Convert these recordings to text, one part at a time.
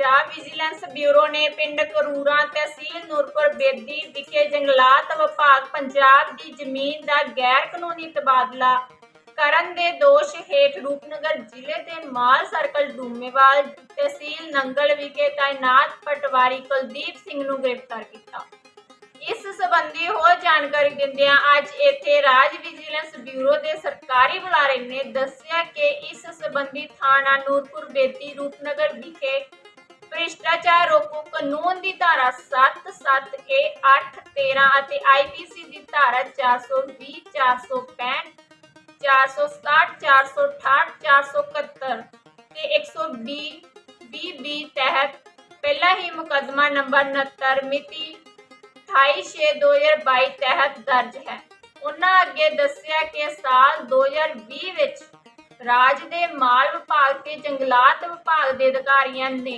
Punjab vigilance bureau ਨੇ ਪਿੰਡ ਕਰੂਰਾ, ਤਹਿਸੀਲ ਨੂਰਪੁਰ, ਬੇਦੀ ਵਿਖੇ ਜੰਗਲਾਤ ਵਿਭਾਗ ਪੰਜਾਬ ਦੀ ਜ਼ਮੀਨ ਦਾ ਗੈਰ ਕਾਨੂੰਨੀ ਤਬਾਦਲਾ ਕਰਨ ਦੇ ਦੋਸ਼ ਹੇਠ ਰੂਪਨਗਰ ਜ਼ਿਲ੍ਹੇ ਦੇ ਮਾਲ ਸਰਕਲ ਡੂਮੇਵਾਲ, ਤਹਿਸੀਲ ਨੰਗਲ ਵਿਖੇ ਤਾਇਨਾਤ ਪਟਵਾਰੀ ਕੁਲਦੀਪ ਸਿੰਘ ਨੂੰ ਗ੍ਰਿਫਤਾਰ ਕੀਤਾ। ਇਸ ਸੰਬੰਧੀ ਹੋਰ ਜਾਣਕਾਰੀ ਦਿੰਦਿਆਂ ਅੱਜ ਇੱਥੇ ਰਾਜ ਵਿਜੀਲੈਂਸ ਬਿਊਰੋ ਦੇ ਸਰਕਾਰੀ ਬੁਲਾਰੇ ਨੇ ਦੱਸਿਆ ਕਿ ਇਸ ਸੰਬੰਧੀ ਥਾਣਾ ਨੂਰਪੁਰ, ਬੇਦੀ, ਰੂਪਨਗਰ ਵਿਖੇ ਭ੍ਰਿਸ਼ਟਾਚਾਰ ਰੋਕੂ ਕਾਨੂੰਨ ਦੀ ਧਾਰਾ 7 7 ਕੇ 8 13 ਅਤੇ ਆਈਪੀਸੀ ਦੀ ਧਾਰਾ 420 465 467 468 471 ਤੇ 120 BB ਤਹਿਤ ਪਹਿਲਾ ਹੀ ਮੁਕੱਦਮਾ ਨੰਬਰ 69 ਮਿਤੀ 28/6/2022 ਤਹਿਤ ਦਰਜ ਹੈ। ਉਹਨਾਂ ਅੱਗੇ ਦੱਸਿਆ ਕਿ ਸਾਲ 2020 ਵਿੱਚ ਰਾਜ ਦੇ ਮਾਲ ਵਿਭਾਗ ਤੇ ਜੰਗਲਾਤ ਵਿਭਾਗ ਦੇ ਅਧਿਕਾਰੀਆਂ ਨੇ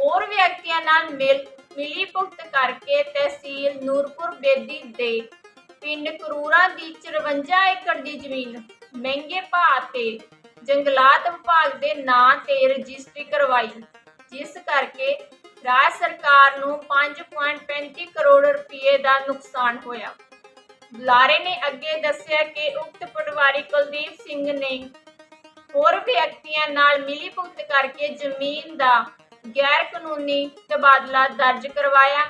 ਹੋਰ ਵਿਅਕਤੀਆਂ ਨਾਲ ਮਿਲ ਮਿਲੀ ਭੁਗਤ ਕਰਕੇ ਤਹਿਸੀਲ ਨੂਰਪੁਰ ਬੇਦੀ ਦੇ ਪਿੰਡ ਕਰੂਰਾ ਦੀ 54 ਏਕੜ ਦੀ ਜ਼ਮੀਨ ਮਹਿੰਗੇ ਭਾਅ ਤੇ ਜੰਗਲਾਤ ਵਿਭਾਗ ਦੇ ਨਾਂ ਤੇ ਰਜਿਸਟਰੀ ਕਰਵਾਈ, ਜਿਸ ਕਰਕੇ ਰਾਜ ਸਰਕਾਰ ਨੂੰ 5.35 ਕਰੋੜ ਰੁਪਏ ਦਾ ਨੁਕਸਾਨ ਹੋਇਆ। ਬੁਲਾਰੇ ਨੇ ਅੱਗੇ ਦੱਸਿਆ ਕਿ ਉਕਤ ਪਟਵਾਰੀ ਕੁਲਦੀਪ ਸਿੰਘ ਨੇ ਹੋਰ ਵਿਅਕਤੀਆਂ ਨਾਲ ਮਿਲੀ ਭੁਗਤ ਕਰਕੇ ਜ਼ਮੀਨ ਦਾ ਗੈਰ ਕਾਨੂੰਨੀ ਤਬਾਦਲਾ ਦਰਜ ਕਰਵਾਇਆ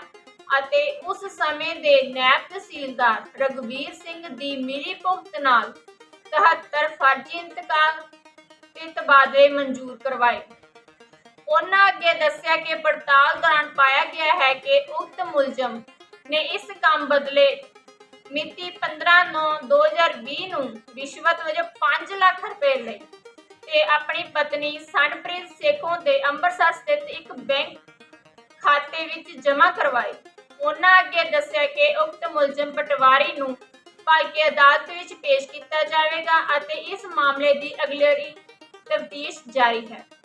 ਅਤੇ ਉਸ ਸਮੇਂ ਦੇ ਨਾਇਬ ਤਹਿਸੀਲਦਾਰ ਰਗਵੀਰ ਸਿੰਘ ਦੀ ਮਿਲੀ ਭੁਗਤ ਨਾਲ 73 ਫਰਜ਼ੀ ਇੰਤਕਾਲ ਤੇ ਤਬਾਦਲੇ ਮਨਜ਼ੂਰ ਕਰਵਾਏ। ਉਹਨਾਂ ਅੱਗੇ ਦੱਸਿਆ ਕਿ ਪੜਤਾਲ ਦੌਰਾਨ ਪਾਇਆ ਗਿਆ ਹੈ ਕਿ ਉਕਤ ਮੁਲਜ਼ਮ ਨੇ ਇਸ ਕੰਮ ਬਦਲੇ ਮਿਤੀ 15/9/2020 ਨੂੰ ਰਿਸ਼ਵਤ ਵਜੋਂ 5 ਲੱਖ ਰੁਪਏ ਲਈ ਤੇ ਆਪਣੀ ਪਤਨੀ ਸਨਪ੍ਰੀਤ ਸੇਖੋਂ ਦੇ ਅੰਮ੍ਰਿਤਸਰ ਸਥਿਤ ਇੱਕ ਬੈਂਕ ਖਾਤੇ ਵਿੱਚ ਜਮ੍ਹਾਂ ਕਰਵਾਏ। ਉਹਨਾਂ ਅੱਗੇ ਦੱਸਿਆ ਕਿ ਉਕਤ ਮੁਲਜ਼ਮ ਪਟਵਾਰੀ ਨੂੰ ਭਾਲਕੇ ਅਦਾਲਤ ਵਿੱਚ ਪੇਸ਼ ਕੀਤਾ ਜਾਵੇਗਾ ਅਤੇ ਇਸ ਮਾਮਲੇ ਦੀ ਅਗਲੇਰੀ ਤਫਤੀਸ਼ ਜਾਰੀ ਹੈ।